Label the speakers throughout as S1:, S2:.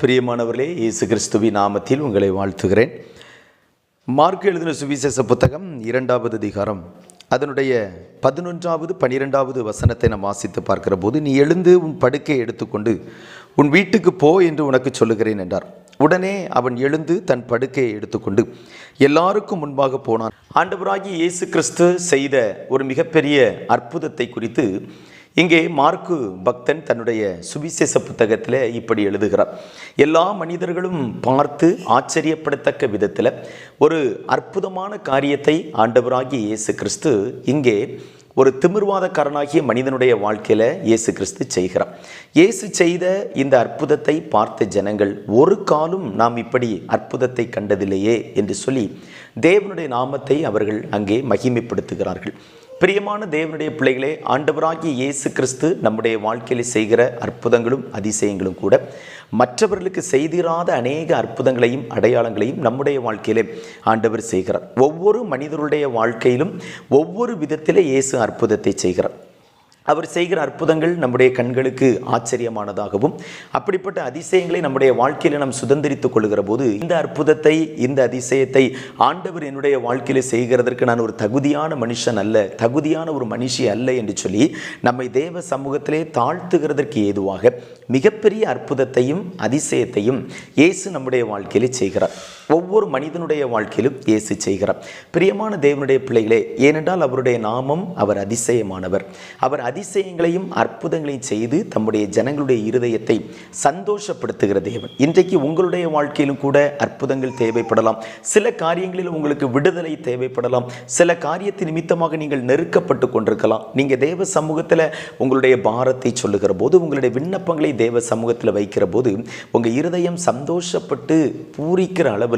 S1: பிரியமானவர்களே இயேசு கிறிஸ்துவின் நாமத்தில் உங்களை வாழ்த்துகிறேன். மார்க் எழுதின சுவிசேஷ புத்தகம் இரண்டாவது அதிகாரம். அதனுடைய பதினொன்றாவது பனிரெண்டாவது வசனத்தை நாம் வாசித்து பார்க்கிற போது நீ எழுந்து உன் படுக்கையை எடுத்துக்கொண்டு உன் வீட்டுக்கு போ என்று உனக்கு சொல்லுகிறேன் என்றார். உடனே அவன் எழுந்து தன் படுக்கையை எடுத்துக்கொண்டு எல்லாருக்கும் முன்பாக போனான். ஆண்டவராகி இயேசு கிறிஸ்து செய்த ஒரு மிகப்பெரிய அற்புதத்தை குறித்து இங்கே மார்க்கு பக்தன் தன்னுடைய சுவிசேஷ புத்தகத்தில் இப்படி எழுதுகிறார். எல்லா மனிதர்களும் பார்த்து ஆச்சரியப்படத்தக்க விதத்தில் ஒரு அற்புதமான காரியத்தை ஆண்டவராகிய இயேசு கிறிஸ்து இங்கே ஒரு திமிர்வாதக்காரனாகிய மனிதனுடைய வாழ்க்கையில் இயேசு கிறிஸ்து செய்கிறார். இயேசு செய்த இந்த அற்புதத்தை பார்த்த ஜனங்கள் ஒரு காலும் நாம் இப்படி அற்புதத்தை கண்டதில்லையே என்று சொல்லி தேவனுடைய நாமத்தை அவர்கள் அங்கே மகிமைப்படுத்துகிறார்கள். பிரியமான தேவனுடைய பிள்ளைகளே ஆண்டவராகிய இயேசு கிறிஸ்து நம்முடைய வாழ்க்கையில் செய்கிற அற்புதங்களும் அதிசயங்களும் கூட மற்றவர்களுக்கு செய்திராத அநேக அற்புதங்களையும் அடையாளங்களையும் நம்முடைய வாழ்க்கையிலே ஆண்டவர் செய்கிறார். ஒவ்வொரு மனிதருடைய வாழ்க்கையிலும் ஒவ்வொரு விதத்திலே இயேசு அற்புதத்தை செய்கிறார். அவர் செய்கிற அற்புதங்கள் நம்முடைய கண்களுக்கு ஆச்சரியமானதாகவும் அப்படிப்பட்ட அதிசயங்களை நம்முடைய வாழ்க்கையில் நாம் சுதந்திரித்துக் கொள்கிற போது இந்த அற்புதத்தை இந்த அதிசயத்தை ஆண்டவர் என்னுடைய வாழ்க்கையில் செய்கிறதற்கு நான் ஒரு தகுதியான மனுஷன் அல்ல தகுதியான ஒரு மனுஷி அல்ல என்று சொல்லி நம்மை தேவ சமூகத்திலே தாழ்த்துகிறதற்கு ஏதுவாக மிகப்பெரிய அற்புதத்தையும் அதிசயத்தையும் இயேசு நம்முடைய வாழ்க்கையிலே செய்கிறார். ஒவ்வொரு மனிதனுடைய வாழ்க்கையிலும் இயேசு செய்கிறார். பிரியமான தேவனுடைய பிள்ளைகளே ஏனென்றால் அவருடைய நாமம் அவர் அதிசயமானவர். அவர் அதிசயங்களையும் அற்புதங்களையும் செய்து தம்முடைய ஜனங்களுடைய இருதயத்தை சந்தோஷப்படுத்துகிற தேவன். இன்றைக்கு உங்களுடைய வாழ்க்கையிலும் கூட அற்புதங்கள் தேவைப்படலாம். சில காரியங்களில் உங்களுக்கு விடுதலை தேவைப்படலாம். சில காரியத்தின் நிமித்தமாக நீங்கள் நெருக்கப்பட்டு கொண்டிருக்கலாம். நீங்கள் தேவ சமூகத்தில் உங்களுடைய பாரத்தை சொல்லுகிற போது உங்களுடைய விண்ணப்பங்களை தேவ சமூகத்தில் வைக்கிற போது உங்கள் இருதயம் சந்தோஷப்பட்டு பூரிக்கிற அளவில்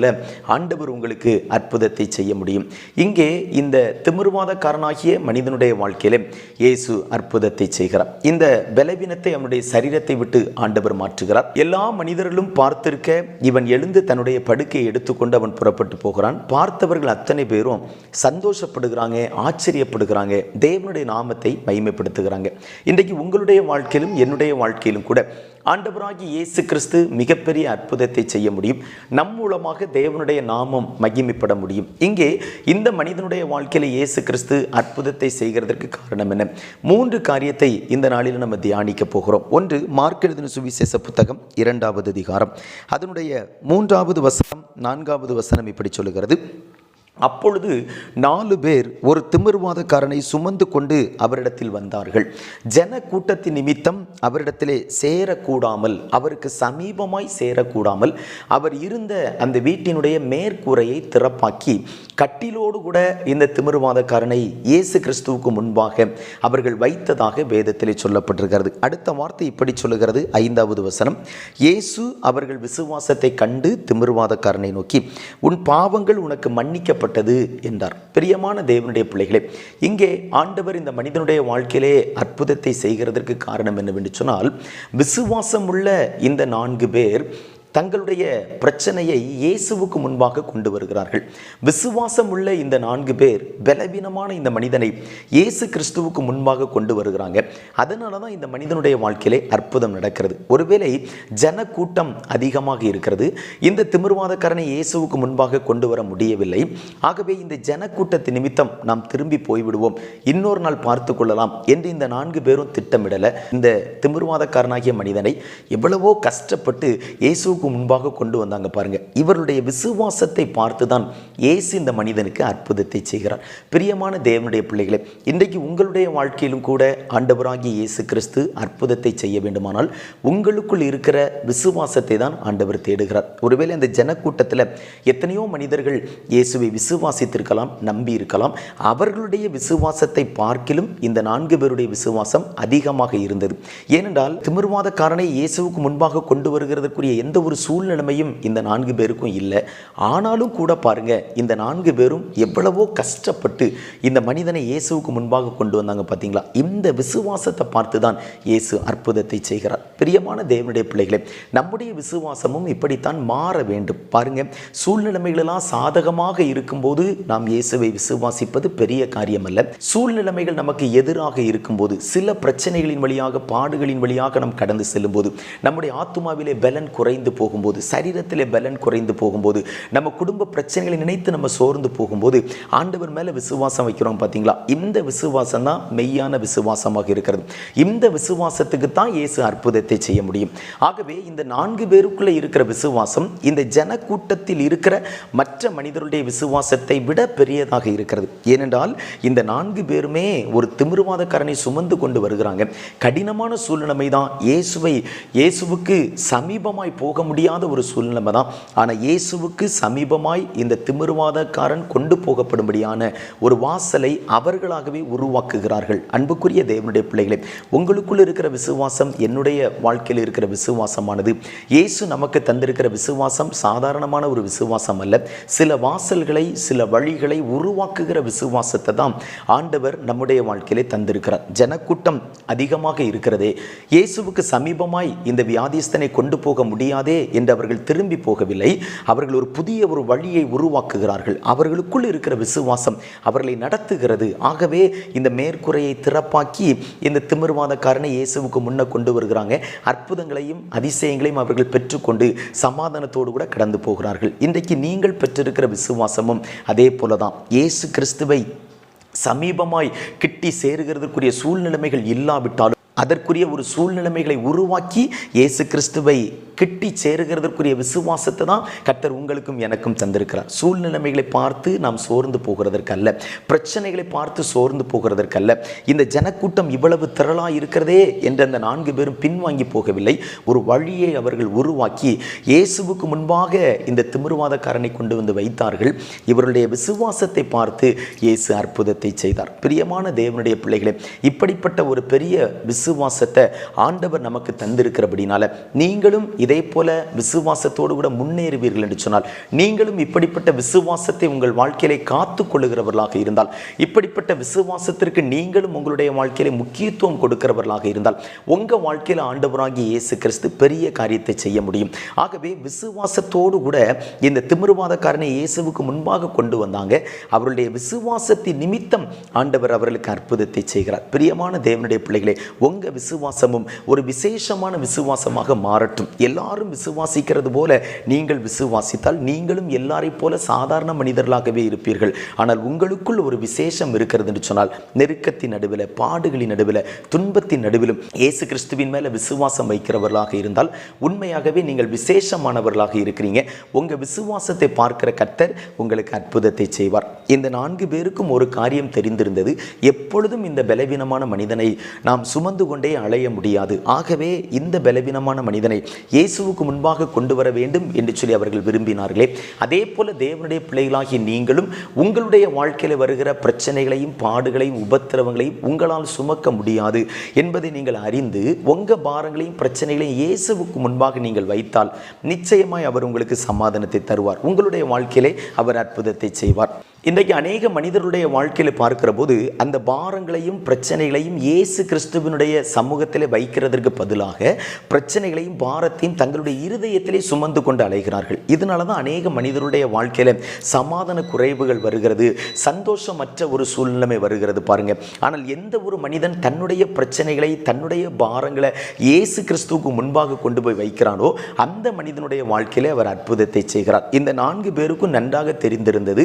S1: ஆண்டவர் உங்களுக்கு அற்புதத்தை செய்ய முடியும். இங்கே இந்த திமிர்வாதக்காரனாகிய மனிதனுடைய வாழ்க்கையில இயேசு அற்புதத்தை செய்கிறார். இந்த பலவீனத்தை அவனுடைய சரீரத்தை விட்டு ஆண்டவர் மாற்றுகிறார். எல்லா மனிதர்களும் பார்த்திருக்க இவன் எழுந்து தன்னுடைய படுக்கையை எடுத்துக்கொண்டு அவன் புறப்பட்டு போகிறான். பார்த்தவர்கள் அத்தனை பேரும் சந்தோஷப்படுகிறாங்க ஆச்சரியப்படுகிறாங்க தேவனுடைய நாமத்தை மகிமைப்படுத்துகிறாங்க. இன்றைக்கு உங்களுடைய வாழ்க்கையிலும் என்னுடைய வாழ்க்கையிலும் கூட ஆண்டவராகி இயேசு கிறிஸ்து மிகப்பெரிய அற்புதத்தை செய்ய முடியும். நம் மூலமாக தேவனுடைய நாமம் மகிமைப்பட முடியும். இங்கே இந்த மனிதனுடைய வாழ்க்கையில் இயேசு கிறிஸ்து அற்புதத்தை செய்கிறதற்கு காரணம் என்ன? மூன்று காரியத்தை இந்த நாளில் நம்ம தியானிக்க போகிறோம். ஒன்று மார்க் எழுதின சுவிசேஷ புத்தகம் இரண்டாவது அதிகாரம். அதனுடைய மூன்றாவது வசனம் நான்காவது வசனம் இப்படி சொல்லுகிறது. அப்பொழுது நாலு பேர் ஒரு திமிர்வாதக்காரனை சுமந்து கொண்டு அவரிடத்தில் வந்தார்கள். ஜன கூட்டத்தின் நிமித்தம் அவரிடத்திலே சேரக்கூடாமல் அவருக்கு சமீபமாய் சேரக்கூடாமல் அவர் இருந்த அந்த வீட்டினுடைய மேற்கூரையை திறப்பாக்கி கட்டிலோடு கூட இந்த திமிர்வாதக்காரனை இயேசு கிறிஸ்துவுக்கு முன்பாக அவர்கள் வைத்ததாக வேதத்திலே சொல்லப்பட்டிருக்கிறது. அடுத்த வார்த்தை இப்படி சொல்லுகிறது. ஐந்தாவது வசனம் இயேசு அவர்கள் விசுவாசத்தை கண்டு திமிர்வாதக்காரனை நோக்கி உன் பாவங்கள் உனக்கு மன்னிக்கப்பட்ட செய்யப்பட்டது என்றார். பிரியமான தேவனுடைய பிள்ளைகளே இங்கே ஆண்டவர் இந்த மனிதனுடைய வாழ்க்கையிலே அற்புதத்தை செய்கிறதற்கு காரணம் என்னவென்று சொன்னால் விசுவாசம் உள்ள இந்த நான்கு பேர் தங்களுடைய பிரச்சனையை இயேசுவுக்கு முன்பாக கொண்டு வருகிறார்கள். விசுவாசம் உள்ள இந்த நான்கு பேர் பலவீனமான இந்த மனிதனை இயேசு கிறிஸ்துவுக்கு முன்பாக கொண்டு வருகிறாங்க. அதனால தான் இந்த மனிதனுடைய வாழ்க்கையிலே அற்புதம் நடக்கிறது. ஒருவேளை ஜன கூட்டம் அதிகமாக இருக்கிறது. இந்த திமிர்வாதக்காரனை இயேசுவுக்கு முன்பாக கொண்டு வர முடியவில்லை. ஆகவே இந்த ஜன நிமித்தம் நாம் திரும்பி போய்விடுவோம். இன்னொரு நாள் பார்த்து கொள்ளலாம் என்று இந்த நான்கு பேரும் திட்டமிடலை. இந்த திமிர்வாதக்காரனாகிய மனிதனை எவ்வளவோ கஷ்டப்பட்டு இயேசுவுக்கு முன்பாக கொண்டு வந்தாங்க பாருங்க. இவருடைய விசுவாசத்தை பார்த்து தான் இயேசு இந்த மனிதனுக்கு அற்புதத்தை செய்கிறார். பிரியமான தேவனுடைய பிள்ளைகளே இன்றைக்கு உங்களுடைய வாழ்க்கையிலும் கூட ஆண்டவராகிய இயேசு கிறிஸ்து அற்புதத்தை செய்ய வேண்டுமானால் உங்களுக்குள் இருக்கிற விசுவாசத்தை தான் ஆண்டவர் தேடுகிறார். ஒருவேளை அந்த ஜனக்கூட்டத்தில் எத்தனையோ மனிதர்கள் இயேசுவை விசுவாசித்திருக்கலாம் நம்பி இருக்கலாம். அவர்களுடைய விசுவாசத்தை பார்க்கிலும் இந்த நான்கு பேருடைய விசுவாசம் அதிகமாக இருந்தது. ஏனென்றால் திமிர்வாதக்காரனை இயேசுவுக்கு முன்பாக கொண்டு வருகிறதுக்குரிய எந்த ஒரு சூழ்நிலைமையும் இந்த நான்கு பேருக்கும் இல்லை. ஆனாலும் கூட பாருங்க இந்த நான்கு பேரும் எவ்வளவோ கஷ்டப்பட்டு இந்த மனிதனை இயேசுவுக்கு முன்பாக கொண்டு வந்தாங்க பார்த்தீங்களா? இந்த விசுவாசத்தை பார்த்து தான் இயேசு அற்புதத்தை செய்கிறார். பிரியமான தேவனுடைய பிள்ளைகளே நம்முடைய விசுவாசமும் இப்படித்தான் மாற வேண்டும். பாருங்க சூழ்நிலைமைகளெல்லாம் சாதகமாக இருக்கும்போது நாம் இயேசுவை விசுவாசிப்பது பெரிய காரியம் அல்ல சூழ்நிலைமைகள் நமக்கு எதிராக இருக்கும்போது சில பிரச்சனைகளின் வழியாக பாடுகளின் வழியாக நாம் கடந்து செல்லும்போது நம்முடைய ஆத்துமாவிலே பலன் குறைந்து போகும்போது சரீரத்திலே பலன் குறைந்து போகும்போது நம்ம குடும்ப பிரச்சனைகளை நினைத்து நம்ம சோர்ந்து போகும்போது ஆண்டவர் மேலே விசுவாசம் வைக்கிறோம் பார்த்தீங்களா இந்த விசுவாசம் தான் மெய்யான விசுவாசமாக இருக்கிறது. இந்த விசுவாசத்துக்கு தான் இயேசு அற்புதத்தை செய்ய முடியும். ஆகவே இந்த நான்கு பேருக்குள்ளே இருக்கிற விசுவாசம் இந்த ஜனக்கூட்டத்தில் இருக்கிற மற்ற மனிதருடைய விசுவாசத்தை விட பெரியதாக இருக்கிறது. ஏனென்றால் இந்த நான்கு பேருமே ஒரு திமிருவாதக்காரனை சுமந்து கொண்டு வருகிறாங்க. கடினமான சூழ்நிலைமை தான் இயேசுவை இயேசுவுக்கு சமீபமாய் போக முடியாத ஒரு சூழ்நிலை தான். ஆனால் இயேசுவுக்கு சமீபமாய் இந்த திமிருவாதக்காரன் கொண்டு போகப்படும்படியான ஒரு வாசலை அவர்களாகவே உருவாக்குகிறார்கள். அன்புக்குரிய தேவனுடைய பிள்ளைகளே உங்களுக்குள் இருக்கிற விசுவாசம் என்னுடைய வாழ்க்கையில் இருக்கிற விசுவாசமானது. இயேசு நமக்கு தந்திருக்கிற விசுவாசம் சாதாரணமான ஒரு விசுவாசம் அல்ல. சில வாசல்களை சில வழிகளை உருவாக்குகிற விசுவாசத்தை தான் ஆண்டவர் நம்முடைய வாழ்க்கையிலே தந்திருக்கிறார். ஜனக்கூட்டம் அதிகமாக இருக்கிறதே. இயேசுவுக்கு சமீபமாய் இந்த வியாதிஸ்தனை கொண்டு போக முடியாதே என்று அவர்கள் திரும்பி போகவில்லை. அவர்கள் ஒரு புதிய ஒரு வழியை உருவாக்குகிறார்கள். அவர்களுக்குள் இருக்கிற விசுவாசம் அவர்களை நடத்துகிறது. ஆகவே இந்த மேற்குறையை திறப்பாக்கி இந்த திமிர்வாதக்காரனை இயேசுவுக்கு முன்ன கொண்டு வருகிறாங்க. அற்புதங்களையும் அதிசயங்களையும் அவர்கள் பெற்றுக்கொண்டு சமாதானத்தோடு கூட கடந்து போகிறார்கள். இன்றைக்கு நீங்கள் பெற்றிருக்கிற விசுவாசமும் அதே போல தான் இயேசு கிறிஸ்துவை சமீபமாய் கிட்டி சேருகிறதுக்குரிய சூழ்நிலைமைகள் இல்லாவிட்டாலும் அதற்குரிய ஒரு சூழ்நிலைமைகளை உருவாக்கி இயேசு கிறிஸ்துவை கிட்டி சேருகிறதற்குரிய விசுவாசத்தை தான் கர்த்தர் உங்களுக்கும் எனக்கும் தந்திருக்கிறார். சூழ்நிலைமைகளை பார்த்து நாம் சோர்ந்து போகிறதற்கல்ல. பிரச்சனைகளை பார்த்து சோர்ந்து போகிறதற்கல்ல. இந்த ஜனக்கூட்டம் இவ்வளவு திரளாக இருக்கிறதே என்ற அந்த நான்கு பேரும் பின்வாங்கி போகவில்லை. ஒரு வழியை அவர்கள் உருவாக்கி இயேசுவுக்கு முன்பாக இந்த திமிருவாதக்காரனை கொண்டு வந்து வைத்தார்கள். இவருடைய விசுவாசத்தை பார்த்து இயேசு அற்புதத்தை செய்தார். பிரியமான தேவனுடைய பிள்ளைகளே இப்படிப்பட்ட ஒரு பெரிய விசுவாசத்தை ஆண்டவர் நமக்கு தந்திருக்கிறபடினால நீங்களும் இதை போல விசுவாசத்தோடு கூட முன்னேறுவீர்கள் என்று சொன்னால் நீங்களும் இப்படிப்பட்ட விசுவாசத்தை உங்கள் வாழ்க்கையிலே காத்து கொள்ளுகிறவர்களாக இருந்தால் இப்படிப்பட்ட விசுவாசத்திற்கு நீங்களும் உங்களுடைய வாழ்க்கையிலே முக்கியத்துவம் கொடுக்கிறவர்களாக இருந்தால் உங்கள் வாழ்க்கையில் ஆண்டவராகிய இயேசு கிறிஸ்து பெரிய காரியத்தை செய்ய முடியும். ஆகவே விசுவாசத்தோடு கூட இந்த திமிருவாதக்காரனை இயேசுவுக்கு முன்பாக கொண்டு வந்தாங்க. அவருடைய விசுவாசத்தின் நிமித்தம் ஆண்டவர் அவர்களுக்கு அற்புதத்தை செய்கிறார். பிரியமான தேவனுடைய பிள்ளைகளே உங்கள் விசுவாசமும் ஒரு விசேஷமான விசுவாசமாக மாறட்டும். எல்லாரும் விசுவாசிக்கிறது போல நீங்கள் விசுவாசித்தால் நீங்களும் எல்லாரைப் போல சாதாரண மனிதர்களாகவே இருப்பீர்கள். ஆனால் உங்களுக்குள் ஒரு விசேஷம் இருக்கிறது என்று சொன்னால் நெருக்கத்தின் நடுவில் பாடுகளின் நடுவில் துன்பத்தின் நடுவிலும் இயேசு கிறிஸ்துவின் மேலே விசுவாசம் வைக்கிறவர்களாக இருந்தால் உண்மையாகவே நீங்கள் விசேஷமானவர்களாக இருக்கிறீங்க. உங்கள் விசுவாசத்தை பார்க்கிற கர்த்தர் உங்களுக்கு அற்புதத்தை செய்வார். இந்த நான்கு பேருக்கும் ஒரு காரியம் தெரிந்திருந்தது. எப்பொழுதும் இந்த பலவீனமான மனிதனை நாம் சுமந்து கொண்டே அலைய முடியாது. ஆகவே இந்த பலவீனமான மனிதனை இயேசுவுக்கு முன்பாக கொண்டு வர வேண்டும் என்று சொல்லி அவர்கள் விரும்பினார்களே. அதே போல தேவனுடைய பிள்ளைகளாகி நீங்களும் உங்களுடைய வாழ்க்கையில் வருகிற பிரச்சனைகளையும் பாடுகளையும் உபத்திரவங்களையும் உங்களால் சுமக்க முடியாது என்பதை நீங்கள் அறிந்து உங்கள் பாரங்களையும் பிரச்சனைகளையும் இயேசுவுக்கு முன்பாக நீங்கள் வைத்தால் நிச்சயமாய் அவர் உங்களுக்கு சமாதானத்தை தருவார். உங்களுடைய வாழ்க்கையிலே அவர் அற்புதத்தை செய்வார். இன்றைக்கு அநேக மனிதருடைய வாழ்க்கையில் பார்க்கிற போது அந்த பாரங்களையும் பிரச்சனைகளையும் இயேசு கிறிஸ்துவனுடைய சமூகத்தில் வைக்கிறதற்கு பதிலாக பிரச்சனைகளையும் பாரத்தையும் தங்களுடைய இருதயத்திலே சுமந்து கொண்டு அலைகிறார்கள். இதனால தான் அநேக மனிதருடைய வாழ்க்கையில் சமாதான குறைவுகள் வருகிறது சந்தோஷமற்ற ஒரு சூழ்நிலைமை வருகிறது பாருங்க. ஆனால் எந்த ஒரு மனிதன் தன்னுடைய பிரச்சனைகளை தன்னுடைய பாரங்களை இயேசு கிறிஸ்துவுக்கு முன்பாக கொண்டு போய் வைக்கிறானோ அந்த மனிதனுடைய வாழ்க்கையில் அவர் அற்புதத்தை செய்கிறார். இந்த நான்கு பேருக்கும் நன்றாக தெரிந்திருந்தது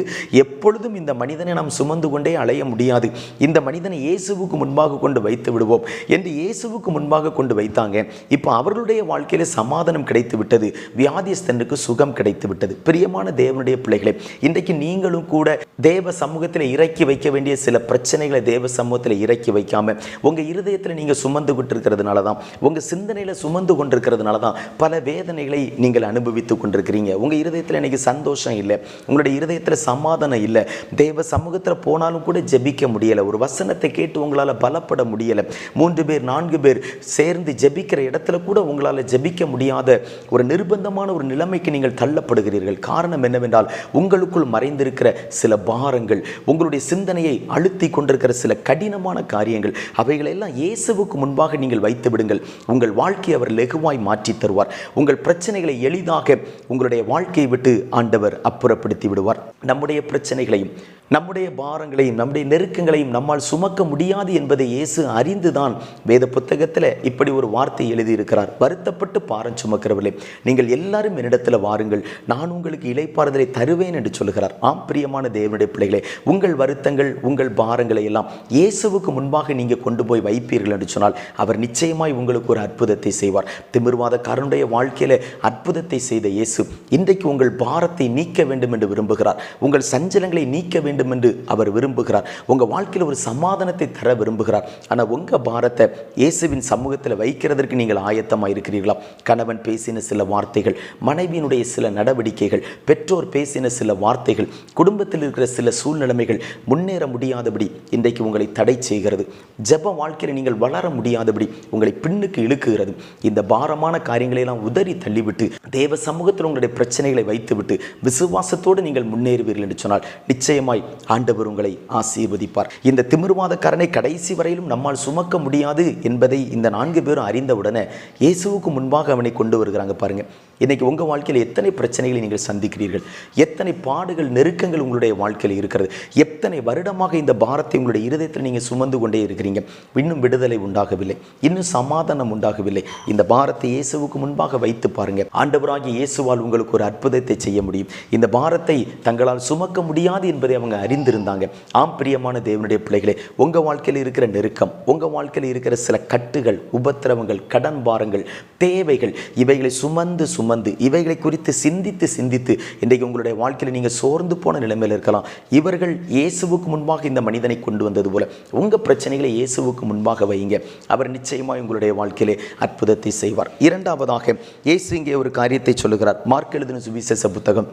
S1: எப்பொழுதும் இந்த மனிதனை நாம் சுமந்து கொண்டே அலைய முடியாது. இந்த மனிதனை இயேசுவுக்கு முன்பாக கொண்டு வைத்து விடுவோம். என்று இயேசுவுக்கு முன்பாக கொண்டு வைத்தாங்க. இப்போ அவர்களுடைய வாழ்க்கையில் சமாதானம் கிடைத்து விட்டது வியாதிஸ்தனுக்கு சுகம் கிடைத்து விட்டது பிரியமான தேவனுடைய பிள்ளைகளே இன்றைக்கு நீங்களும் கூட தேவ சமூகத்தில் இறக்கி வைக்க வேண்டிய சில பிரச்சனைகளை தேவ சமூகத்தில் இறக்கி வைக்காம உங்க இருதயத்தில் நீங்க சுமந்து கொண்டிருக்கிறதுனால தான் உங்க சிந்தனையில் சுமந்து கொண்டிருக்கிறதுனால தான் பல வேதனைகளை நீங்கள் அனுபவித்து கொண்டிருக்கிறீங்க. உங்க இருதயத்தில் இன்னைக்கு சந்தோஷம் இல்லை. உங்களுடைய இருதயத்தில் சமாதானம் இல்லை. தேவ சமூகத்தில் போனாலும் கூட ஜெபிக்க முடியலை. ஒரு வசனத்தை கேட்டு உங்களால் பலப்பட முடியலை. மூன்று பேர் நான்கு பேர் சேர்ந்து ஜெபிக்கிற இடத்துல கூட உங்களால் ஜெபிக்க முடியாத ஒரு நிர்பந்தமான ஒரு நிலைமைக்கு நீங்கள் தள்ளப்படுகிறீர்கள். காரணம் என்னவென்றால் உங்களுக்குள் மறைந்திருக்கிற சில பாரங்கள் உங்களுடைய சிந்தனையை அழுத்தி கொண்டிருக்கிற சில கடினமான காரியங்கள் அவைகளெல்லாம் இயேசுவுக்கு முன்பாக நீங்கள் வைத்து விடுங்கள். உங்கள் வாழ்க்கையை அவர் லெகுவாய் மாற்றி தருவார். உங்கள் பிரச்சனைகளை எளிதாக உங்களுடைய வாழ்க்கையை விட்டு ஆண்டவர் அப்புறப்படுத்தி விடுவார். நம்முடைய பிரச்சனை பிரச்சனைகளையும் நம்முடைய பாரங்களையும் நம்முடைய நெருக்கங்களையும் நம்மால் சுமக்க முடியாது என்பதை இயேசு அறிந்துதான் வேத புத்தகத்தில் இப்படி ஒரு வார்த்தை எழுதியிருக்கிறார். வருத்தப்பட்டு பாரம் சுமக்கிறவர்களே நீங்கள் எல்லாரும் என்னிடத்தில் வாருங்கள். நான் உங்களுக்கு இலைப்பாறுதலை தருவேன் என்று சொல்கிறார் ஆம் பிரியமான தேவனுடைய பிள்ளைகளே உங்கள் வருத்தங்கள் உங்கள் பாரங்களை எல்லாம் இயேசுவுக்கு முன்பாக நீங்கள் கொண்டு போய் வைப்பீர்கள் என்று சொன்னால் அவர் நிச்சயமாய் உங்களுக்கு ஒரு அற்புதத்தை செய்வார். திமிர்வாதக்காரனுடைய வாழ்க்கையில அற்புதத்தை செய்த இயேசு இன்றைக்கு உங்கள் பாரத்தை நீக்க வேண்டும் என்று விரும்புகிறார். உங்கள் சஞ்சலங்களை நீக்க வேண்டும் என்று அவர் விரும்புகிறார். உங்கள் வாழ்க்கையில் ஒரு சமாதானத்தை தர விரும்புகிறார். ஆனால் உங்கள் பாரத்தை இயேசுவின் சமூகத்தில் வைக்கிறதற்கு நீங்கள் ஆயத்தமாக இருக்கிறீர்களா? கணவன் பேசின சில வார்த்தைகள் மனைவியினுடைய சில நடவடிக்கைகள் பெற்றோர் பேசின சில வார்த்தைகள் குடும்பத்தில் இருக்கிற சில சூழ்நிலைமைகள் முன்னேற முடியாதபடி இன்றைக்கு உங்களை தடை செய்கிறது. ஜெப வாழ்க்கையில் நீங்கள் வளர முடியாதபடி உங்களை பின்னுக்கு இழுக்குகிறது இந்த பாரமான காரியங்களை எல்லாம் உதறி தள்ளிவிட்டு தேவ சமூகத்தில் உங்களுடைய பிரச்சனைகளை வைத்துவிட்டு விசுவாசத்தோடு நீங்கள் முன்னேறுவீர்கள் என்று சொன்னால் நிச்சயமாய் ஆண்டவர் உங்களை ஆசீர்வதிப்பார். இந்த திமிர்வாதக்காரனை கடைசி வரையிலும் நம்மால் சுமக்க முடியாது என்பதை இந்த நான்கு பேரும் அறிந்தவுடனே இயேசுவுக்கு முன்பாக அவனை கொண்டு வருகிறாங்க பாருங்க. இன்னைக்கு உங்கள் வாழ்க்கையில் எத்தனை பிரச்சனைகளை நீங்கள் சந்திக்கிறீர்கள்? எத்தனை பாடுகள் நெருக்கங்கள் உங்களுடைய வாழ்க்கையில் இருக்கிறது? எத்தனை வருடமாக இந்த பாரத்தை உங்களுடைய இருதயத்தில் நீங்கள் சுமந்து கொண்டே இருக்கிறீங்க? இன்னும் விடுதலை உண்டாகவில்லை. இன்னும் சமாதானம் உண்டாகவில்லை. இந்த பாரத்தை இயேசுவுக்கு முன்பாக வைத்து பாருங்க. ஆண்டவராகி இயேசுவால் உங்களுக்கு ஒரு அற்புதத்தை செய்ய முடியும். இந்த பாரத்தை தங்களால் சுமக்க முடியாது என்பதை அவங்க அறிந்திருந்தாங்க. ஆம் பிரியமான தேவனுடைய பிள்ளைகளே உங்கள் வாழ்க்கையில் இருக்கிற நெருக்கம் உங்கள் வாழ்க்கையில் இருக்கிற சில கட்டுகள் உபத்திரவங்கள் கடன் பாரங்கள் தேவைகள் இவைகளை சுமந்து சுமந்து இவைகளை குறித்து சிந்தித்து சிந்தித்து இன்றைக்கு உங்களுடைய வாழ்க்கையில் நீங்கள் சோர்ந்து போன நிலைமையில் இருக்கலாம். இவர்கள் இயேசுவுக்கு முன்பாக இந்த மனிதனை கொண்டு வந்தது போல உங்கள் பிரச்சனைகளை இயேசுவுக்கு முன்பாக வைங்க அவர் நிச்சயமாக உங்களுடைய வாழ்க்கையிலே அற்புதத்தை செய்வார். இரண்டாவதாக இயேசு இங்கே ஒரு காரியத்தை சொல்லுகிறார். மார்க் எழுதின சுவிசேஷ புத்தகம்.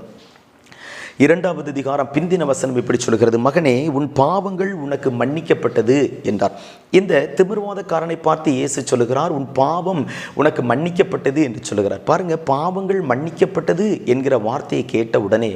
S1: இரண்டாவது அதிகாரம் பிந்தின வசனம் இப்படி சொல்கிறது மகனே உன் பாவங்கள் உனக்கு மன்னிக்கப்பட்டது என்றார். இந்த திமிர்வாதக்காரனை பார்த்து இயேசு சொல்லுகிறார் உன் பாவம் உனக்கு மன்னிக்கப்பட்டது என்று சொல்லுகிறார். பாருங்க பாவங்கள் மன்னிக்கப்பட்டது என்கிற வார்த்தையை கேட்ட உடனே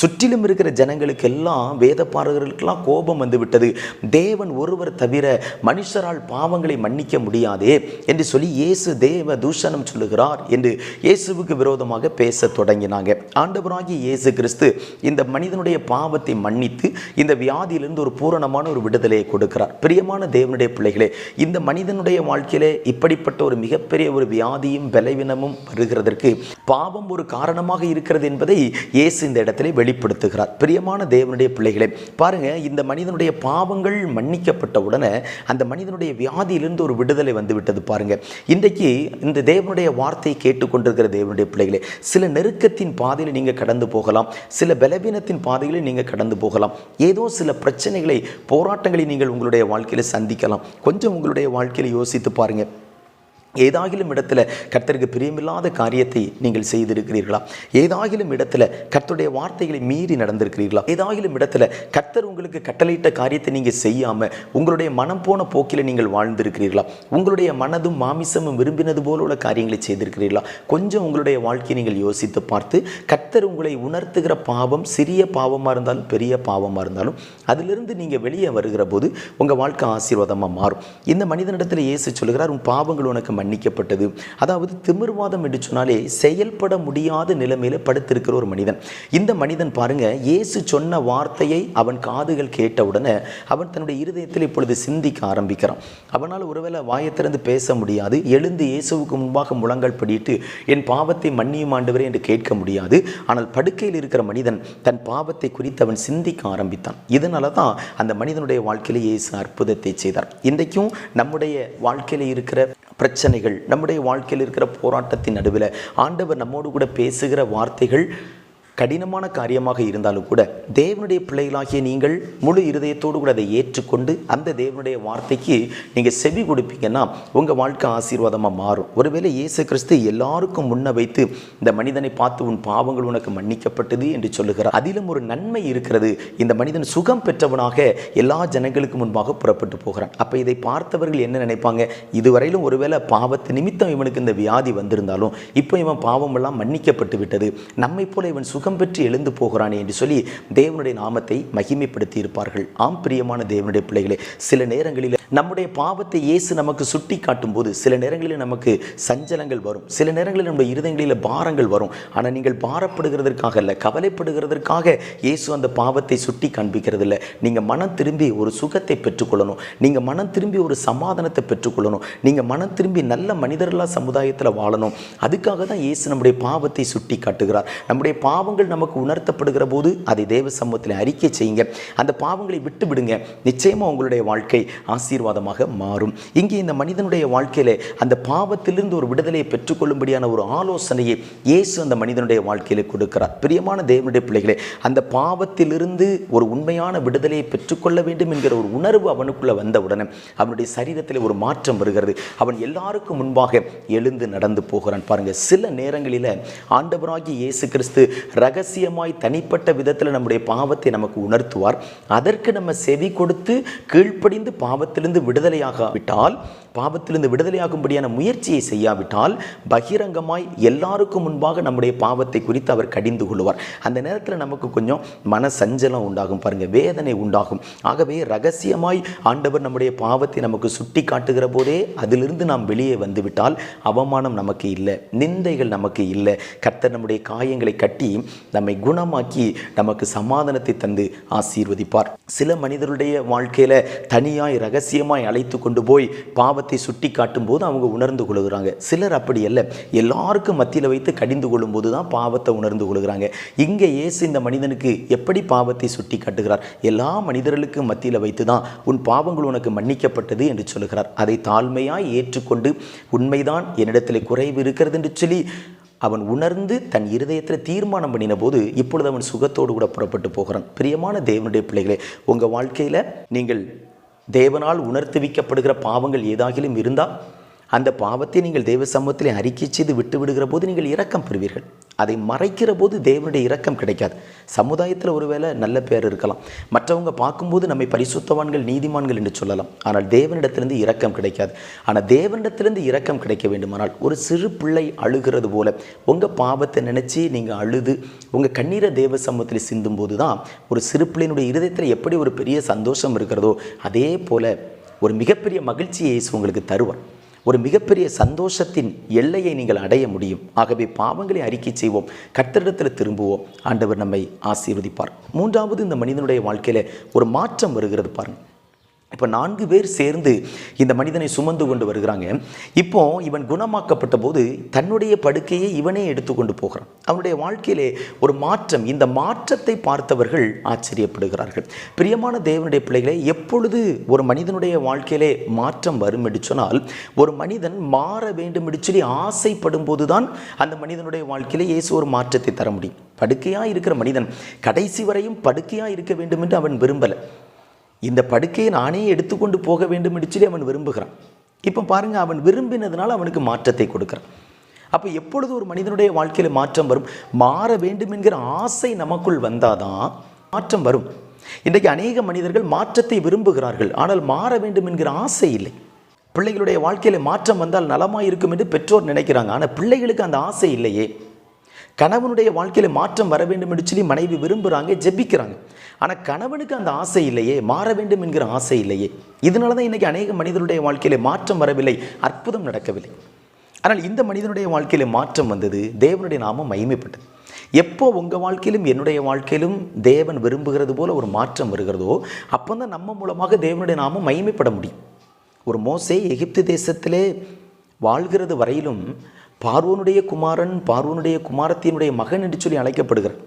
S1: சுற்றிலும் இருக்கிற ஜனங்களுக்கு எல்லாம் வேத பாரகர்களுக்கெல்லாம் கோபம் வந்துவிட்டது. தேவன் ஒருவர் தவிர மனுஷரால் பாவங்களை மன்னிக்க முடியாதே என்று சொல்லி இயேசு தேவ தூஷணம் சொல்லுகிறார் என்று இயேசுவுக்கு விரோதமாக பேச தொடங்கினாங்க. ஆண்டவராகிய இயேசு கிறிஸ்து இந்த மனிதனுடைய பாவத்தை மன்னித்து இந்த வியாதியிலிருந்து ஒரு பூரணமான ஒரு விடுதலையை கொடுக்கிறார். பிரியமான தேவனுடைய பிள்ளைகளே இந்த மனிதனுடைய வாழ்க்கையிலே இப்படிப்பட்ட ஒரு மிகப்பெரிய ஒரு வியாதியும் பலவீனமும் வருகிறதற்கு பாவம் ஒரு காரணமாக இருக்கிறது என்பதை இயேசு இந்த இடத்திலே வெளிப்படுத்துகிறார். பிரியமான தேவனுடைய பிள்ளைகளே பாருங்க இந்த மனிதனுடைய பாவங்கள் மன்னிக்கப்பட்ட உடனே அந்த மனிதனுடைய வியாதியிலிருந்து ஒரு விடுதலை வந்து விட்டது பாருங்க. இன்றைக்கு இந்த தேவனுடைய வார்த்தையை கேட்டுக்கொண்டிருக்கிற தேவனுடைய பிள்ளைகளே சில நெருக்கத்தின் பாதையில் நீங்கள் கடந்து போகலாம். சில பலவீனத்தின் பாதைகளை நீங்கள் கடந்து போகலாம். ஏதோ சில பிரச்சனைகளை போராட்டங்களை நீங்கள் உங்களுடைய வாழ்க்கையில் சந்திக்கலாம். கொஞ்சம் உங்களுடைய வாழ்க்கையில் யோசித்து பாருங்க. ஏதாகிலும் இடத்துல கர்த்தருக்கு பிரியமில்லாத காரியத்தை நீங்கள் செய்திருக்கிறீர்களா? ஏதாகிலும் இடத்துல கர்த்தருடைய வார்த்தைகளை மீறி நடந்திருக்கிறீர்களா? ஏதாகிலும் இடத்துல கர்த்தர் உங்களுக்கு கட்டளையிட்ட காரியத்தை நீங்கள் செய்யாமல் உங்களுடைய மனம் போன போக்கில் நீங்கள் வாழ்ந்திருக்கிறீர்களா? உங்களுடைய மனதும் மாமிசமும் விரும்பினது போல உள்ள காரியங்களை செய்திருக்கிறீர்களா? கொஞ்சம் உங்களுடைய வாழ்க்கையை நீங்கள் யோசித்து பார்த்து கர்த்தர் உங்களை உணர்த்துகிற பாவம் சிறிய பாவமாக இருந்தாலும் பெரிய பாவமாக இருந்தாலும் அதிலிருந்து நீங்கள் வெளியே வருகிற போது உங்கள் வாழ்க்கை ஆசீர்வாதமாக மாறும். இந்த மனிதனிடத்தில் இயேசு சொல்கிறார் உன் பாவங்கள் உனக்கு மன்னிக்கப்பட்டது. அதாவது திமிர்வாதம் என்று சொன்னாலே செயல்பட முடியாத நிலைமையில படுத்திருக்கிற ஒரு மனிதன். இந்த மனிதன் பாருங்க இயேசு சொன்ன வார்த்தையை அவன் காதுகள் கேட்டவுடனே அவன் தன்னுடைய இருதயத்தில் இப்பொழுது சிந்திக்க ஆரம்பிக்கிறான். அவனால் ஒருவேளை வாயத்திறந்து பேச முடியாது எழுந்து இயேசுவுக்கு முன்பாக முழங்கல் படிட்டு என் பாவத்தை மன்னியும் ஆண்டவரே என்று கேட்க முடியாது. ஆனால் படுக்கையில் இருக்கிற மனிதன் தன் பாவத்தை குறித்து அவன் சிந்திக்க ஆரம்பித்தான். இதனால தான் அந்த மனிதனுடைய வாழ்க்கையில் இயேசு அற்புதத்தை செய்தார். இன்றைக்கும் நம்முடைய வாழ்க்கையில் இருக்கிற பிரச்சனை பிரச்சனைகள் நம்முடைய வாழ்க்கையில் இருக்கிற போராட்டத்தின் நடுவில் ஆண்டவர் நம்மோடு கூட பேசுகிற வார்த்தைகள் கடினமான காரியமாக இருந்தாலும் கூட தேவனுடைய பிள்ளைகளாகிய நீங்கள் முழு இருதயத்தோடு கூட அதை ஏற்றுக்கொண்டு அந்த தேவனுடைய வார்த்தைக்கு நீங்கள் செவி கொடுப்பீங்கன்னா உங்கள் வாழ்க்கை ஆசீர்வாதமாக மாறும். ஒருவேளை இயேசு கிறிஸ்து எல்லாருக்கும் முன்ன வைத்து இந்த மனிதனை பார்த்து உன் பாவங்கள் உனக்கு மன்னிக்கப்பட்டது என்று சொல்லுகிறார். அதிலும் ஒரு நன்மை இருக்கிறது. இந்த மனிதன் சுகம் பெற்றவனாக எல்லா ஜனங்களுக்கு முன்பாக புறப்பட்டு போகிறான். அப்போ இதை பார்த்தவர்கள் என்ன நினைப்பாங்க? இதுவரையிலும் ஒருவேளை பாவத்து நிமித்தம் இவனுக்கு இந்த வியாதி வந்திருந்தாலும் இப்போ இவன் பாவமெல்லாம் மன்னிக்கப்பட்டு விட்டது. நம்மை போல இவன் சுகம் சுகம் பெற்று எழுந்து போகிறானே என்று சொல்லி தேவனுடைய நாமத்தை மகிமைப்படுத்தி இருப்பார்கள் ஆம் பிரியமான தேவனுடைய பிள்ளைகளே சில நேரங்களில் நம்முடைய பாவத்தை இயேசு நமக்கு சுட்டி காட்டும் போது சில நேரங்களில் நமக்கு சஞ்சலங்கள் வரும். சில நேரங்களில் நம்முடைய இருதயங்களில் பாரங்கள் வரும். ஆனால் நீங்கள் பாரப்படுகிறதற்காக அல்ல கவலைப்படுகிறதற்காக இயேசு அந்த பாவத்தை சுட்டி காண்பிக்கிறது இல்லை நீங்கள் மனம் திரும்பி ஒரு சுகத்தை பெற்றுக்கொள்ளணும். நீங்கள் மனம் திரும்பி ஒரு சமாதானத்தை பெற்றுக்கொள்ளணும். நீங்கள் மனம் திரும்பி நல்ல மனிதர்களாக சமுதாயத்தில் வாழணும். அதுக்காக தான் இயேசு நம்முடைய பாவத்தை சுட்டி காட்டுகிறார். நம்முடைய பாவம் பாவங்கள் நமக்கு உணர்த்தப்படுகிற போது அதை தேவ சமூகத்தில் அறிக்கை செய்யுங்க. அந்த பாவங்களை விட்டு விடுங்க. நிச்சயமாக உங்களுடைய வாழ்க்கை ஆசீர்வாதமாக மாறும். இங்கே இந்த மனிதனுடைய வாழ்க்கையில அந்த பாவத்திலிருந்து ஒரு விடுதலையை பெற்றுக்கொள்ளும்படியான ஒரு ஆலோசனையை இயேசு அந்த மனிதனுடைய வாழ்க்கையில கொடுக்கிறார். பிரியமான தேவனுடைய பிள்ளைகளே அந்த பாவத்திலிருந்து ஒரு உண்மையான விடுதலையை பெற்றுக்கொள்ள வேண்டும் என்கிற ஒரு உணர்வு அவனுக்குள்ள வந்தவுடனே அவனுடைய சரீரத்தில் ஒரு மாற்றம் வருகிறது. அவன் எல்லாருக்கும் முன்பாக எழுந்து நடந்து போகிறான். பாருங்க சில நேரங்களில் ஆண்டவராகி இயேசு கிறிஸ்து ரகசியமாய் தனிப்பட்ட விதத்தில் நம்முடைய பாவத்தை நமக்கு உணர்த்துவார். அதற்கு நம்ம செவி கொடுத்து கீழ்ப்படிந்து பாவத்திலிருந்து விடுதலையாகாவிட்டால் பாவத்திலிருந்து விடுதலையாகும்படியான முயற்சியை செய்யாவிட்டால் பகிரங்கமாய் எல்லாருக்கும் முன்பாக நம்முடைய பாவத்தை குறித்து அவர் கடிந்து கொள்வார். அந்த நேரத்தில் நமக்கு கொஞ்சம் மன சஞ்சலம் உண்டாகும் பாருங்கள் வேதனை உண்டாகும். ஆகவே ரகசியமாய் ஆண்டவர் நம்முடைய பாவத்தை நமக்கு சுட்டி காட்டுகிற போதே அதிலிருந்து நாம் வெளியே வந்துவிட்டால் அவமானம் நமக்கு இல்லை நிந்தைகள் நமக்கு இல்லை. கர்த்தர் நம்முடைய காயங்களை கட்டி நம்மை குணமாக்கி நமக்கு சமாதானத்தை தந்து ஆசீர்வதிப்பார். சில மனிதருடைய வாழ்க்கையில தனியாய் ரகசியமாய் அழைத்து கொண்டு போய் பாவத்தை சுட்டி காட்டும் போது அவங்க உணர்ந்து கொள்கிறாங்க. சிலர் அப்படி அல்ல. எல்லாருக்கும் மத்தியில் வைத்து கடிந்து கொள்ளும் போது தான் பாவத்தை உணர்ந்து கொள்கிறாங்க. இங்கே இயேசு இந்த மனிதனுக்கு எப்படி பாவத்தை சுட்டி காட்டுகிறார்? எல்லா மனிதர்களுக்கும் மத்தியில் வைத்து தான் உன் பாவங்கள் உனக்கு மன்னிக்கப்பட்டது என்று சொல்லுகிறார். அதை தாழ்மையாய் ஏற்றுக்கொண்டு உண்மைதான் என்னிடத்தில் குறைவு இருக்கிறது என்று சொல்லி அவன் உணர்ந்து தன் இருதயத்தில் தீர்மானம் பண்ணின போது இப்பொழுது அவன் சுகத்தோடு கூட புறப்பட்டு போகிறான். பிரியமான தேவனுடைய பிள்ளைகளே உங்கள் வாழ்க்கையில் நீங்கள் தேவனால் உணர்த்துவிக்கப்படுகிற பாவங்கள் ஏதாகிலும் இருந்தால் அந்த பாவத்தை நீங்கள் தேவ சமூகத்தில் அறிக்கை செய்து விட்டு விடுகிற போது நீங்கள் இரக்கம் பெறுவீர்கள். அதை மறைக்கிற போது தேவனுடைய இரக்கம் கிடைக்காது. சமுதாயத்தில் ஒருவேளை நல்ல பேர் இருக்கலாம். மற்றவங்க பார்க்கும்போது நம்மை பரிசுத்தவான்கள் நீதிமான்கள் என்று சொல்லலாம். ஆனால் தேவனிடத்திலிருந்து இரக்கம் கிடைக்காது. ஆனால் தேவனிடத்திலிருந்து இரக்கம் கிடைக்க வேண்டுமானால் ஒரு சிறு பிள்ளை அழுகிறது போல உங்கள் பாவத்தை நினச்சி நீங்கள் அழுது உங்கள் கண்ணீரை தேவ சமூகத்தில் சிந்தும் போது தான் ஒரு சிறு பிள்ளையினுடைய இருதயத்தில் எப்படி ஒரு பெரிய சந்தோஷம் இருக்கிறதோ அதே போல ஒரு மிகப்பெரிய மகிழ்ச்சியை இயேசு உங்களுக்கு தருவார். ஒரு மிகப்பெரிய சந்தோஷத்தின் எல்லையை நீங்கள் அடைய முடியும். ஆகவே பாவங்களை அறிக்கை செய்வோம். கர்த்தரிடத்தில் திரும்புவோம். ஆண்டவர் நம்மை ஆசீர்வதிப்பார். மூன்றாவது இந்த மனிதனுடைய வாழ்க்கையில் ஒரு மாற்றம் வருகிறது பாருங்கள் இப்போ நான்கு பேர் சேர்ந்து இந்த மனிதனை சுமந்து கொண்டு வருகிறாங்க. இப்போ இவன் குணமாக்கப்பட்ட போது தன்னுடைய படுக்கையை இவனே எடுத்துக்கொண்டு போகிறான். அவனுடைய வாழ்க்கையிலே ஒரு மாற்றம் இந்த மாற்றத்தை பார்த்தவர்கள் ஆச்சரியப்படுகிறார்கள். பிரியமான தேவனுடைய பிள்ளைகளை எப்பொழுது ஒரு மனிதனுடைய வாழ்க்கையிலே மாற்றம் வரும் என்று சொன்னால் ஒரு மனிதன் மாற வேண்டும் என்று சொல்லி ஆசைப்படும் போதுதான் அந்த மனிதனுடைய வாழ்க்கையிலே இயேசு ஒரு மாற்றத்தை தர முடியும். படுக்கையாக இருக்கிற மனிதன் கடைசி வரையும் படுக்கையாக இருக்க வேண்டும் என்று அவன் விரும்பலை. இந்த படுக்கையை நானே எடுத்துக்கொண்டு போக வேண்டும் என்று சொல்லி அவன் விரும்புகிறான். இப்போ பாருங்கள் அவன் விரும்பினதுனால அவனுக்கு மாற்றத்தை கொடுக்குறான். அப்போ எப்பொழுது ஒரு மனிதனுடைய வாழ்க்கையில் மாற்றம் வரும்? மாற வேண்டும் என்கிற ஆசை நமக்குள் வந்தாதான் மாற்றம் வரும். இன்றைக்கு அநேக மனிதர்கள் மாற்றத்தை விரும்புகிறார்கள். ஆனால் மாற வேண்டும் என்கிற ஆசை இல்லை. பிள்ளைகளுடைய வாழ்க்கையில் மாற்றம் வந்தால் நலமாக இருக்கும் என்று பெற்றோர் நினைக்கிறாங்க. ஆனால் பிள்ளைகளுக்கு அந்த ஆசை இல்லையே. கணவனுடைய வாழ்க்கையில் மாற்றம் வர வேண்டும் என்று சொல்லி மனைவி விரும்புகிறாங்க ஜெபிக்கிறாங்க. ஆனால் கணவனுக்கு அந்த ஆசை இல்லையே மாற வேண்டும் என்கிற ஆசை இல்லையே. இதனால தான் இன்றைக்கி அநேக மனிதனுடைய வாழ்க்கையில் மாற்றம் வரவில்லை அற்புதம் நடக்கவில்லை. ஆனால் இந்த மனிதனுடைய வாழ்க்கையில் மாற்றம் வந்தது தேவனுடைய நாமம் மகிமைப்பட்டது. எப்போ உங்கள் வாழ்க்கையிலும் என்னுடைய வாழ்க்கையிலும் தேவன் விரும்புகிறது போல ஒரு மாற்றம் வருகிறதோ அப்போ தான் நம்ம மூலமாக தேவனுடைய நாமம் மகிமைப்பட முடியும். ஒரு மோசே எகிப்து தேசத்திலே வாழ்கிறது வரையிலும் பார்வனுடைய குமாரன் பார்வனுடைய குமாரத்தினுடைய மகன் என்று சொல்லி அழைக்கப்படுகிறார்.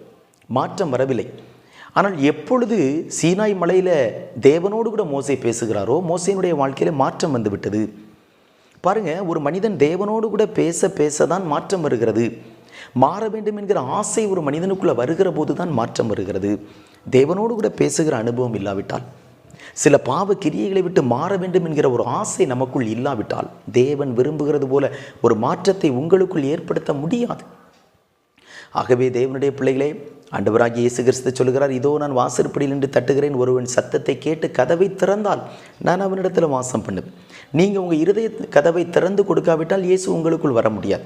S1: மாற்றம் வரவில்லை. ஆனால் எப்பொழுது சீனாய் மலையில் தேவனோடு கூட மோசை பேசுகிறாரோ மோசையினுடைய வாழ்க்கையில் மாற்றம் வந்துவிட்டது. பாருங்கள் ஒரு மனிதன் தேவனோடு கூட பேச பேச தான் மாற்றம் வருகிறது. மாற வேண்டும் என்கிற ஆசை ஒரு மனிதனுக்குள்ளே வருகிற போது தான் மாற்றம் வருகிறது. தேவனோடு கூட பேசுகிற அனுபவம் இல்லாவிட்டால். சில பாவ கிரியைகளை விட்டு மாற வேண்டும் என்கிற ஒரு ஆசை நமக்குள் இல்லாவிட்டால் தேவன் விரும்புகிறது போல ஒரு மாற்றத்தை உங்களுக்குள் ஏற்படுத்த முடியாது. ஆகவே தேவனுடைய பிள்ளைகளே ஆண்டவராகிய இயேசு கிறிஸ்து சொல்கிறார் இதோ நான் வாசற்படியில் நின்று தட்டுகிறேன். ஒருவன் சத்தத்தை கேட்டு கதவை திறந்தால் நான் அவனிடத்தில் வாசம் பண்ணுவேன். நீங்கள் உங்கள் இருதய கதவை திறந்து கொடுக்காவிட்டால் இயேசு உங்களுக்குள் வர முடியாது.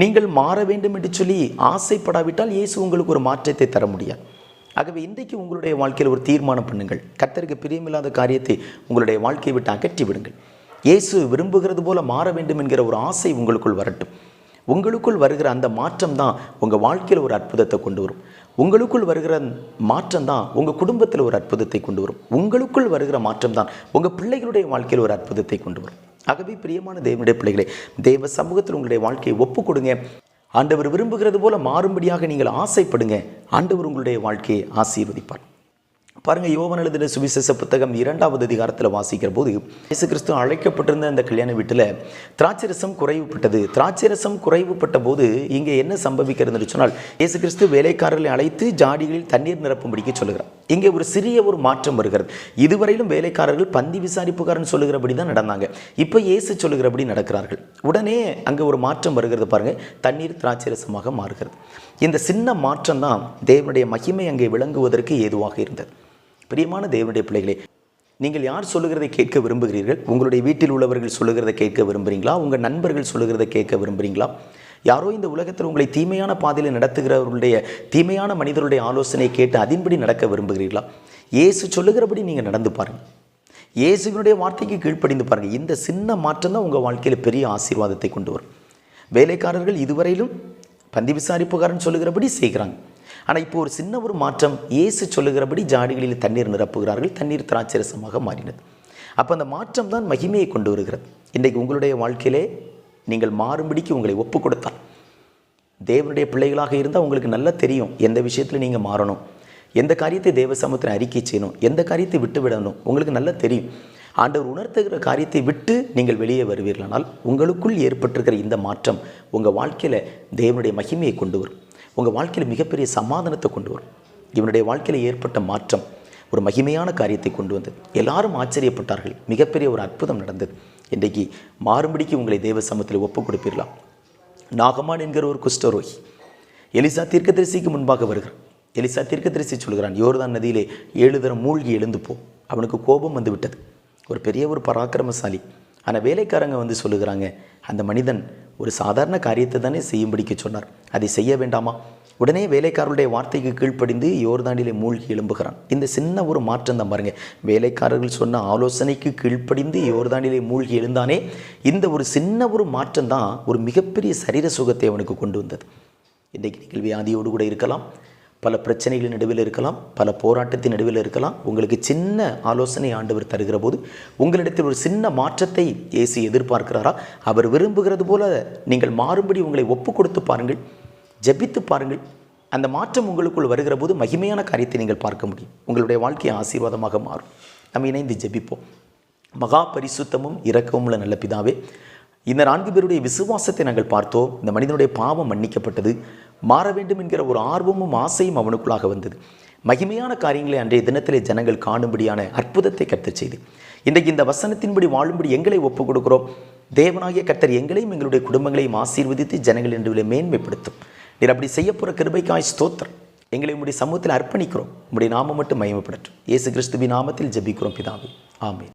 S1: நீங்கள் மாற வேண்டும் என்று சொல்லி ஆசைப்படாவிட்டால் இயேசு உங்களுக்கு ஒரு மாற்றத்தை தர முடியாது. ஆகவே இன்றைக்கு உங்களுடைய வாழ்க்கையில் ஒரு தீர்மானம் பண்ணுங்கள். கத்தருக்கு பிரியமில்லாத காரியத்தை உங்களுடைய வாழ்க்கையை விட்டு அகற்றி விடுங்கள். இயேசு விரும்புகிறது போல மாற வேண்டும் என்கிற ஒரு ஆசை உங்களுக்குள் வரட்டும். உங்களுக்குள் வருகிற அந்த மாற்றம் தான் உங்கள் வாழ்க்கையில் ஒரு அற்புதத்தை கொண்டு வரும். உங்களுக்குள் வருகிற மாற்றம் தான் உங்கள் குடும்பத்தில் ஒரு அற்புதத்தை கொண்டு வரும். உங்களுக்குள் வருகிற மாற்றம் தான் உங்கள் பிள்ளைகளுடைய வாழ்க்கையில் ஒரு அற்புதத்தை கொண்டு வரும். ஆகவே பிரியமான தேவனுடைய பிள்ளைகளே தேவ சமூகத்தில் உங்களுடைய வாழ்க்கையை ஒப்பு கொடுங்க. ஆண்டவர் விரும்புகிறது போல மாறும்படியாக நீங்கள் ஆசைப்படுங்க. ஆண்டவர் உங்களுடைய வாழ்க்கையை ஆசீர்வதிப்பார். பாருங்க யோவன் எழுதின சுவிசேஷ புத்தகம் இரண்டாவது அதிகாரத்தில் வாசிக்கிற போது இயேசு கிறிஸ்து அழைக்கப்பட்டிருந்த அந்த கல்யாண வீட்டில் திராட்சரசம் குறைவுபட்டது. திராட்சரசம் குறைவுபட்ட போது இங்கே என்ன சம்பவிக்கிறதுன்னு சொன்னால் இயேசு கிறிஸ்து வேலைக்காரர்களை அழைத்து ஜாடிகளில் தண்ணீர் நிரப்பும்படிக்கு சொல்கிறார் இங்கே ஒரு சிறிய ஒரு மாற்றம் வருகிறது. இதுவரையிலும் வேலைக்காரர்கள் பந்தி விசாரிப்புக்காரன் சொல்லுகிறபடி தான் நடந்தாங்க. இப்போ இயேசு சொல்லுகிறபடி நடக்கிறார்கள். உடனே அங்கே ஒரு மாற்றம் வருகிறது பாருங்கள் தண்ணீர் திராட்சரசமாக மாறுகிறது. இந்த சின்ன மாற்றம் தான் தேவனுடைய மகிமை அங்கே விளங்குவதற்கு ஏதுவாக இருந்தது. பிரியமான தேவனுடைய பிள்ளைகளே நீங்கள் யார் சொல்லுகிறதை கேட்க விரும்புகிறீர்கள்? உங்களுடைய வீட்டில் உள்ளவர்கள் சொல்லுகிறதை கேட்க விரும்புகிறீங்களா? உங்கள் நண்பர்கள் சொல்லுகிறதை கேட்க விரும்புகிறீங்களா? யாரோ இந்த உலகத்தில் உங்களை தீமையான பாதையில் நடத்துகிறவர்களுடைய தீமையான மனிதருடைய ஆலோசனை கேட்டு அதன்படி நடக்க விரும்புகிறீர்களா? இயேசு சொல்லுகிறபடி நீங்கள் நடந்து பாருங்கள். இயேசுவினுடைய வார்த்தைக்கு கீழ்ப்படிந்து பாருங்கள். இந்த சின்ன மாற்றம் தான் உங்கள் வாழ்க்கையில் பெரிய ஆசீர்வாதத்தை கொண்டு வரும். வேலைக்காரர்கள் இதுவரையிலும் பந்தி விசாரிப்புக்காரன் சொல்லுகிறபடி செய்கிறாங்க. ஆனால் இப்போ ஒரு சின்ன ஒரு மாற்றம் இயேசு சொல்லுகிறபடி ஜாடிகளில் தண்ணீர் நிரப்புகிறார்கள் தண்ணீர் திராட்சரசமாக மாறினது. அப்போ அந்த மாற்றம் தான் மகிமையை கொண்டு வருகிறது. இன்றைக்கு உங்களுடைய வாழ்க்கையிலே நீங்கள் மாறும்படிக்கு உங்களை ஒப்பு கொடுத்தார் தேவனுடைய பிள்ளைகளாக இருந்தால் உங்களுக்கு நல்லா தெரியும் எந்த விஷயத்தில் நீங்கள் மாறணும். எந்த காரியத்தை தேவ சமூகத்தில் அறிக்கை செய்யணும். எந்த காரியத்தை விட்டு விடணும். உங்களுக்கு நல்லா தெரியும். ஆண்டவர் உணர்த்துகிற காரியத்தை விட்டு நீங்கள் வெளியே வருவீர்களானால் உங்களுக்குள் ஏற்பட்டிருக்கிற இந்த மாற்றம் உங்கள் வாழ்க்கையில் தேவனுடைய மகிமையை கொண்டு வரும். உங்கள் வாழ்க்கையில் மிகப்பெரிய சமாதானத்தை கொண்டு வரும். இவனுடைய வாழ்க்கையில் ஏற்பட்ட மாற்றம் ஒரு மகிமையான காரியத்தை கொண்டு வந்தது. எல்லாரும் ஆச்சரியப்பட்டார்கள். மிகப்பெரிய ஒரு அற்புதம் நடந்தது. இன்றைக்கு மாறும்படிக்கு உங்களை தேவ சமத்தில் ஒப்புக் கொடுப்பீர்களாம் நாகமான் என்கிற ஒரு குஷ்டரோகி. எலிசா தீர்க்கதரிசிக்கு முன்பாக வருகிறான். எலிசா தீர்க்கதரிசி சொல்கிறான் யோர்தான் நதியிலே ஏழு தரம் மூழ்கி எழுந்து போ. அவனுக்கு கோபம் வந்து விட்டது. ஒரு பெரிய ஒரு பராக்கிரமசாலி. ஆனால் வேலைக்காரங்க வந்து சொல்லுகிறாங்க அந்த மனிதன் ஒரு சாதாரண காரியத்தை தானே செய்யும்படிக்கு சொன்னார். அதை செய்ய வேண்டாமா? உடனே வேலைக்காரருடைய வார்த்தைக்கு கீழ்ப்படிந்து யோர்தானிலே மூழ்கி எழும்புகிறான். இந்த சின்ன ஒரு மாற்றம் தான் பாருங்க. வேலைக்காரர்கள் சொன்ன ஆலோசனைக்கு கீழ்ப்படிந்து யோர்தானிலே மூழ்கி எழுந்தானே இந்த ஒரு சின்ன ஒரு மாற்றம் தான் ஒரு மிகப்பெரிய சரீர சுகத்தை அவனுக்கு கொண்டு வந்தது. இன்றைக்கு நீங்கள் வியாதியோடு கூட இருக்கலாம் பல பிரச்சனைகளின் நடுவில் இருக்கலாம் பல போராட்டத்தின் நடுவில் இருக்கலாம். உங்களுக்கு சின்ன ஆலோசனை ஆண்டவர் தருகிற போது உங்களிடத்தில் ஒரு சின்ன மாற்றத்தை ஏசி எதிர்பார்க்கிறாரா? அவர் விரும்புகிறது போல நீங்கள் மாறும்படி உங்களை ஒப்பு கொடுத்து பாருங்கள். ஜபித்து பாருங்கள். அந்த மாற்றம் உங்களுக்குள் வருகிற போது மகிமையான காரியத்தை நீங்கள் பார்க்க முடியும். உங்களுடைய வாழ்க்கை ஆசீர்வாதமாக மாறும். நம்ம இணைந்து ஜபிப்போம். மகா பரிசுத்தமும் இரக்கமும் உள்ள நல்ல பிதாவே இந்த நான்கு பேருடைய விசுவாசத்தை நாங்கள் பார்த்தோம். இந்த மனிதனுடைய பாவம் மன்னிக்கப்பட்டது. மாற வேண்டும் என்கிற ஒரு ஆர்வமும் ஆசையும் அவனுக்குள்ளாக வந்தது. மகிமையான காரியங்களை அன்றைய தினத்திலே ஜனங்கள் காணும்படியான அற்புதத்தை கற்றுச் செய்து இன்றைக்கு இந்த வசனத்தின்படி வாழும்படி எங்களை ஒப்புக் கொடுக்கிறோம் தேவனாகிய கர்த்தர் எங்களையும் எங்களுடைய குடும்பங்களையும் ஆசீர்வதித்து ஜனங்கள் என்று மேன்மைப்படுத்தும். நீர் அப்படி செய்ய போகிற கிருபைக்காய் ஸ்தோத்திரம். எங்களை உங்களுடைய சமூகத்தில் அர்ப்பணிக்கிறோம். உங்களுடைய நாமம் மட்டும் மயமப்படட்டும் இயேசு கிறிஸ்துவின் நாமத்தில் ஜபிக்கிறோம் பிதாவே. ஆமீன்.